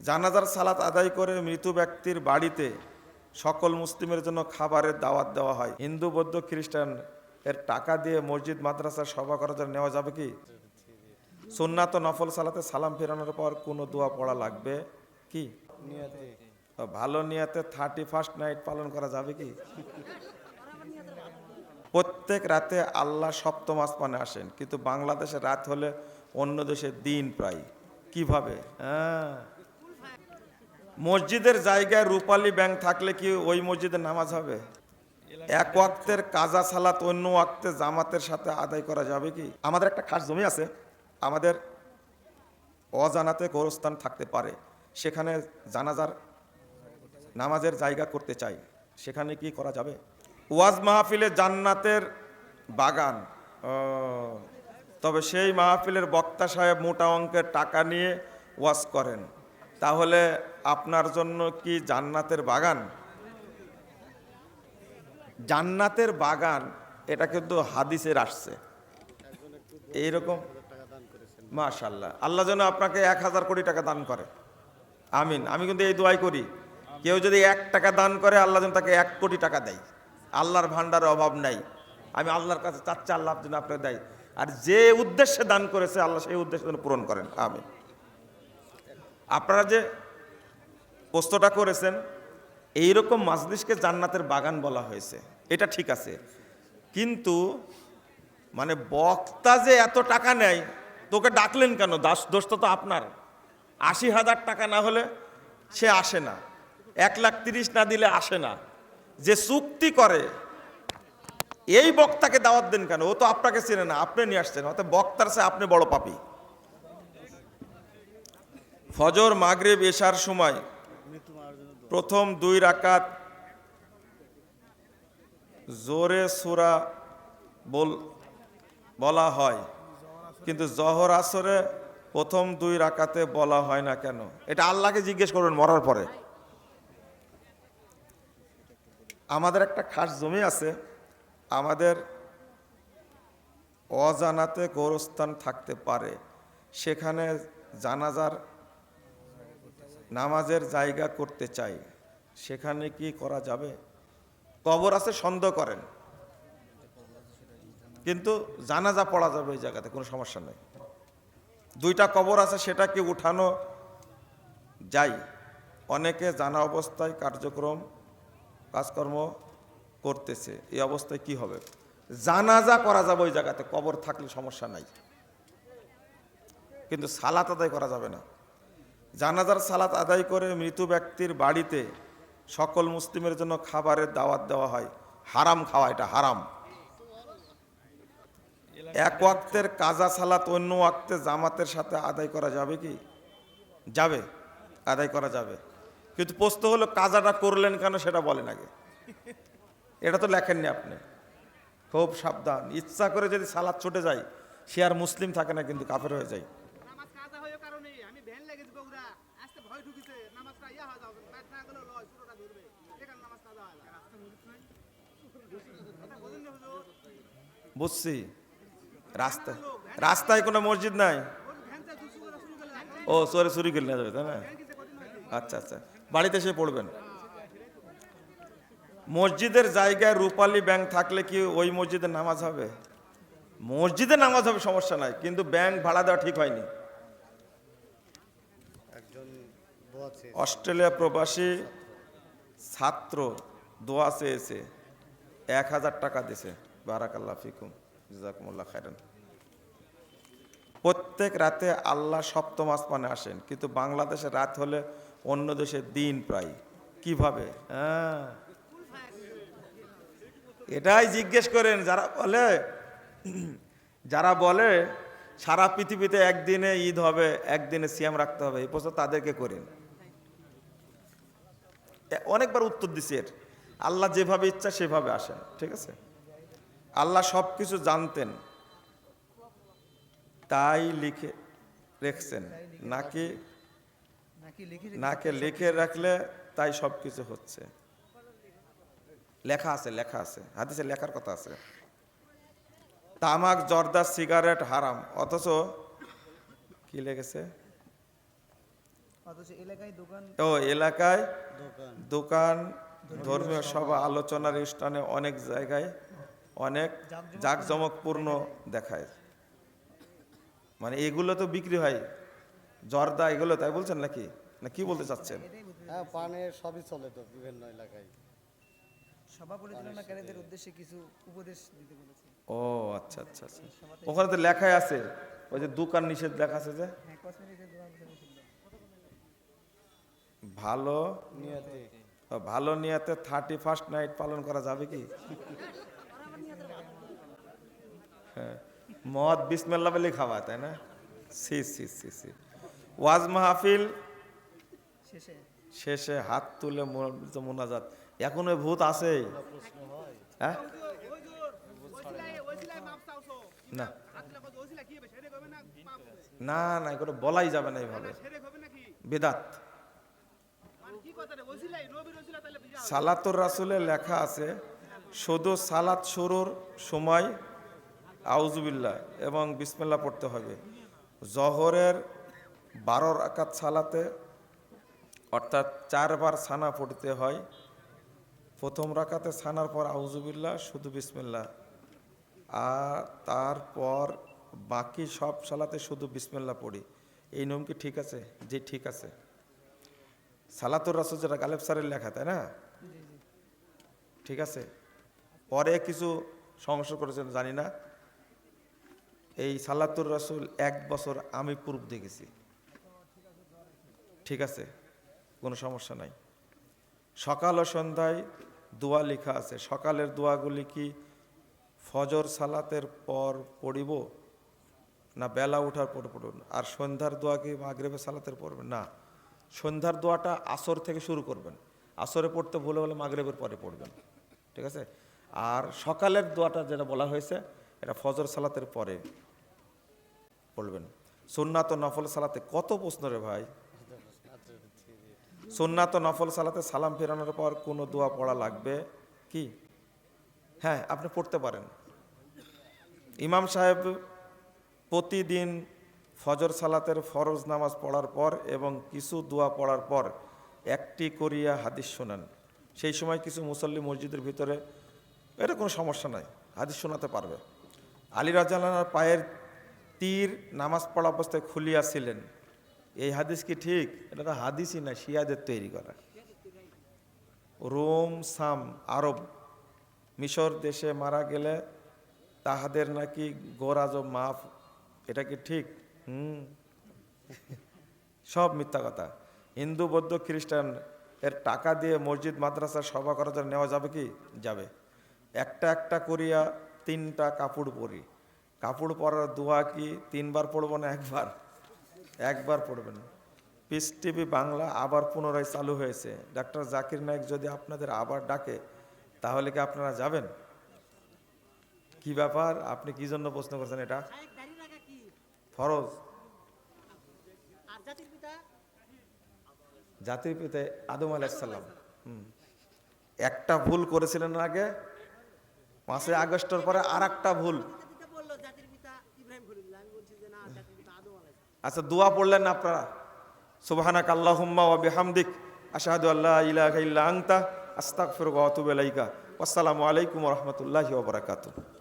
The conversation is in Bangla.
জানাজার সালাত আদায় করে মৃত ব্যক্তির বাড়িতে সকল মুসলিমের জন্য খাবারের দাওয়াত দেওয়া হয়। হিন্দু, বৌদ্ধ, খ্রিস্টান এর টাকা দিয়ে মসজিদ মাদ্রাসার সভা করার জন্য নেওয়া যাবে কি? সুন্নাত নফল সালাতে সালাম ফেরানোর পর কোনো দোয়া পড়া লাগবে কি? ভালো নিয়াতে থার্টি ফার্স্ট নাইট পালন করা যাবে কি? প্রত্যেক রাতে আল্লাহ সপ্তম আসমানে আসেন, কিন্তু বাংলাদেশে রাত হলে অন্য দেশে দিন প্রায়। কীভাবে? হ্যাঁ। মসজিদের জায়গায় রূপালী ব্যাংক থাকলে কি ওই মসজিদে নামাজ হবে? এক ওয়াক্তের কাজা, সালাত অন্য ওয়াক্তে জামাতের সাথে আদায় করা যাবে কি? আমাদের একটা খাস জমি আছে। আমাদের অজানাতে গোরস্থান থাকতে পারে। সেখানে জানাজার নামাজের জায়গা করতে চাই। সেখানে কি করা যাবে? ওয়াজ মাহফিলে জান্নাতের বাগান। তবে সেই মাহফিলের বক্তা সাহেব মোটা অঙ্কের টাকা নিয়ে ওয়াজ করেন। তাহলে আপনার জন্য কি জান্নাতের বাগান? জান্নাতের বাগান, এটা কিন্তু হাদিসের আসছে। এইরকম? মাশাল্লাহ আল্লাহ যেন আপনাকে এক হাজার কোটি টাকা দান করে। আমিন। আমি কিন্তু এই দোয়াই করি, কেউ যদি এক টাকা দান করে, আল্লাহ যেন তাকে এক কোটি টাকা দেয়। আল্লাহর ভান্ডারের অভাব নাই। আমি আল্লাহর কাছে চাচ্ছি, আল্লাহ যেন আপনাকে দেয়। আর যে উদ্দেশ্যে দান করেছে, আল্লাহ সেই উদ্দেশ্যে যেন পূরণ করেন। আমিন। আপনারা যে প্রশ্নটা করেছেন, এইরকম মাজলিসকে জান্নাতের বাগান বলা হয়েছে। এটা ঠিক আছে। কিন্তু মানে বক্তা যে এত টাকা নেয়, তোকে ডাকলেন কেন? দাস দোষটা তো আপনার। আশি হাজার টাকা না হলে সে আসে না। এক লাখ তিরিশ না দিলে আসে না। যে চুক্তি করে, এই বক্তাকে দাওয়াত দেন কেন? ও তো আপনাকে চেনে না, আপনি নিয়ে আসছেন। অর্থাৎ বক্তার সে আপনি বড় পাপি। ফজর, মাগরিব, এশার সময় প্রথম দুই রাকাত জোরে সুরা বল, বলা হয়। কিন্তু জহর আসরে প্রথম দুই রাকাতে বলা হয় না কেন? এটা আল্লাহকে জিজ্ঞেস করবেন মরার পরে। আমাদের একটা খাস জমি আছে। আমাদের অজানাতে গোরস্থান থাকতে পারে। সেখানে জানাজার নামাজের জায়গা করতে চাই, সেখানে কি করা যাবে? কবর আছে, সন্দেহ করেন। কিন্তু জানাজা পড়া যাবে ওই জায়গাতে, কোনো সমস্যা নেই। দুইটা কবর আছে সেটা কি উঠানো যাই। অনেকে জানা অবস্থায় কার্যক্রম, কাজকর্ম করতেছে, এই অবস্থায় কি হবে? জানাজা করা যাবে ওই জায়গাতে, কবর থাকলে সমস্যা নাই। কিন্তু সালাত আদায় করা যাবে না। জানাজার সালাত আদায় করে মৃত ব্যক্তির বাড়িতে সকল মুসলিমের জন্য খাবারের দাওয়াত দেওয়া হয়। হারাম খাওয়া এটা, হারাম। এক ওয়াক্তের কাজা সালাত অন্য ওয়াক্তে জামাতের সাথে আদায় করা যাবে কি? যাবে, আদায় করা যাবে। কিন্তু প্রশ্ন হলো, কাজাটা করলেন কেন সেটা বলেন আগে। এটা তো লেখেননি আপনি। খুব সাবধান। ইচ্ছা করে যদি সালাদ ছুটে যায়, সে আর মুসলিম থাকে না, কিন্তু কাফের হয়ে যায় নামাজ কাজা হয়ে কারণে আমি ভ্যান লেগেছি বগুড়া আজকে ভয় ঢুকিছে নামাজটা ইয়া হয়ে যাবে ব্যাট না গেলে লয় পুরোটা ধরবে এখানে নামাজ কাজা হয় না কথা বলেন না হুজুর বুঝছি। রাস্তায় রাস্তায় কোনো মসজিদ নাই? করলে ও সরে চুরি করে নেওয়া যাবে তাই না? আচ্ছা আচ্ছা। বাড়িতে এসে পড়বেন। মসজিদের জায়গায় রূপালী ব্যাংক থাকলে কি ওই মসজিদে নামাজ হবে? মসজিদে নামাজ হবে সমস্যা নাই কিন্তু ব্যাংক ভাড়া দেওয়া ঠিক হয়নি। অস্ট্রেলিয়া প্রবাসী ছাত্র দোয়া চেয়েছে এক হাজার টাকা দিছে বারাকাল্লাহ ফিকুম প্রত্যেক রাতে আল্লাহ সপ্তম আসমানে আসেন, কিন্তু বাংলাদেশে রাত হলে অন্য দেশে দিন প্রায়। কীভাবে? হ্যাঁ। এটাই জিজ্ঞেস করেন, যারা বলে যারা বলে, সারা পৃথিবীতে একদিনে ঈদ হবে, একদিনে সিয়াম রাখতে হবে, এই প্রশ্ন তাদেরকে করেন। অনেকবার উত্তর দিছি এর। আল্লাহ যেভাবে ইচ্ছা সেভাবে আসেন, ঠিক আছে? আল্লাহ সব কিছু জানতেন। তাই লিখে রেখছেন। নাকি নাকে লিখে রাখলে তাই সব কিছু হচ্ছে। লেখা আছে লেখা আছে। হাদিসে লেখার কথা আছে। তামাক জর্দা সিগারেট হারাম। অথচ কি লেগেছে? এলাকায় ও এলাকায় দোকান। দোকান ধর্মীয় সভা। আলোচনার স্থানে অনেক জায়গায় অনেক জাঁকজমকপূর্ণ দেখায়। মানে এগুলো তো বিক্রি হয়। জর্দা এগুলো তাই বলছেন নাকি? না কি বলতে চাচ্ছেন? হ্যাঁ পানের সবই চলে তো বিভিন্ন এলাকায়। সভা পরিচালনাকারীদের উদ্দেশ্যে কিছু উপদেশ দিতে বলেছে? ও আচ্ছা আচ্ছা আচ্ছা। ওখানে তো লেখাই আছে। ওই যে দোকান নিষেধ লেখা আছে যে? হ্যাঁ। ভালো নিয়তে। ভালো নিয়াতে থার্টি ফার্স্ট নাইট পালন করা যাবে কি? হ্যাঁ। মদ বিসমেল্লা বলে খাওয়া তাই না? সি সি সি সি। ওয়াজ মাহফিল? শেষে। হাত তুলে মোনাজাত। এখন ওই ভূত আছে। হ্যাঁ? না। না না এগুলো বলাই যাবে না এইভাবে। বেদাত। সালাতুর রাসুলে লেখা আছে শুধু সালাত শুরুর সময় আউজুবিল্লাহ এবং বিসমিল্লাহ পড়তে হবে। জহরের বারো রাকাত সালাতে অর্থাৎ চারবার সানা পড়তে হয়। প্রথম রাকাতে সানার পর আউজুবিল্লাহ শুধু বিসমিল্লাহ। আর তারপর বাকি সব সালাতে শুধু বিসমিল্লাহ পড়ি। এই নিয়ম কি ঠিক আছে? যে ঠিক আছে। সালাতুর রাসুল যেটা গালেব স্যারের লেখা তাই না? ঠিক আছে? পরে কিছু সমস্যা করেছেন, জানি না। এই সালাতুর রাসুল এক বছর আমি পূর্ব দেখেছি ঠিক আছে, কোনো সমস্যা নাই। সকাল ও সন্ধ্যায় দোয়া লেখা আছে। সকালের দোয়াগুলি কি ফজর সালাতের পর পড়িব, না বেলা ওঠার পর পড়ুন আর সন্ধ্যার দোয়া কি মাগরেবে সালাতের পড়বেন? না, সন্ধ্যার দোয়াটা আসর থেকে শুরু করবেন। আসরে পড়তে ভুলে হলে মাগরেবের পরে পড়বেন। ঠিক আছে? আর সকালের দোয়াটা যেটা বলা হয়েছে, এটা ফজর সালাতের পরে পড়বেন সুন্নাত নফল সালাতে কত প্রশ্ন রে ভাই? সুন্নাত নফল সালাতে সালাম ফেরানোর পর কোনো দোয়া পড়া লাগবে কি? হ্যাঁ আপনি পড়তে পারেন। ইমাম সাহেব প্রতিদিন ফজর সালাতের ফরজ নামাজ পড়ার পর এবং কিছু দোয়া পড়ার পর একটি করিয়া হাদিস শোনান। সেই সময় কিছু মুসল্লি মসজিদের ভিতরে এটা কোনো সমস্যা নাই, হাদিস শোনাতে পারবে। আলী রাজালানার পায়ের তীর নামাজ পড়া অবস্থায় খুলিয়াছিলেন। এই হাদিস কি ঠিক? এটা তো হাদিসই না, শিয়াদের তৈরি করা। রোম, সাম, আরব, মিশর দেশে মারা গেলে তাহাদের নাকি গোরাজ ও মাফ, এটা কি ঠিক? হুম। সব মিথ্যা কথা। হিন্দু, বৌদ্ধ, খ্রিস্টান এর টাকা দিয়ে মসজিদ মাদ্রাসার সভা করার জন্য নেওয়া যাবে কি? যাবে। একটা একটা করিয়া তিনটা কাপড় পরি। কাপড় পরার দোয়া কি তিনবার পড়ব না একবার? একবার পড়বেন পিস টিভি বাংলা আবার পুনরায় চালু হয়েছে। ডাক্তার জাকির নায়ক যদি আপনাদের আবার ডাকে, তাহলে কি আপনারা যাবেন? কি ব্যাপার? আপনি কি জন্য প্রশ্ন করছেন এটা? ফরজ। জাতির পিতা আদম আলাইসাল্লাম হুম। একটা ভুল করেছিলেন আগে? পাঁচই আগস্টের পরে আর একটা ভুল। আচ্ছা দোয়া পড়লেন না আপনারা? সুবহানাক আল্লাহুম্মা ওয়া বিহামদিক। আশহাদু আল্লা ইলাহা ইল্লা আনতা। আস্তাগফিরুকা ওয়া আতুবু ইলাইকা। আসসালামু আলাইকুম ওয়া রাহমাতুল্লাহি ওয়া বারাকাতুহু।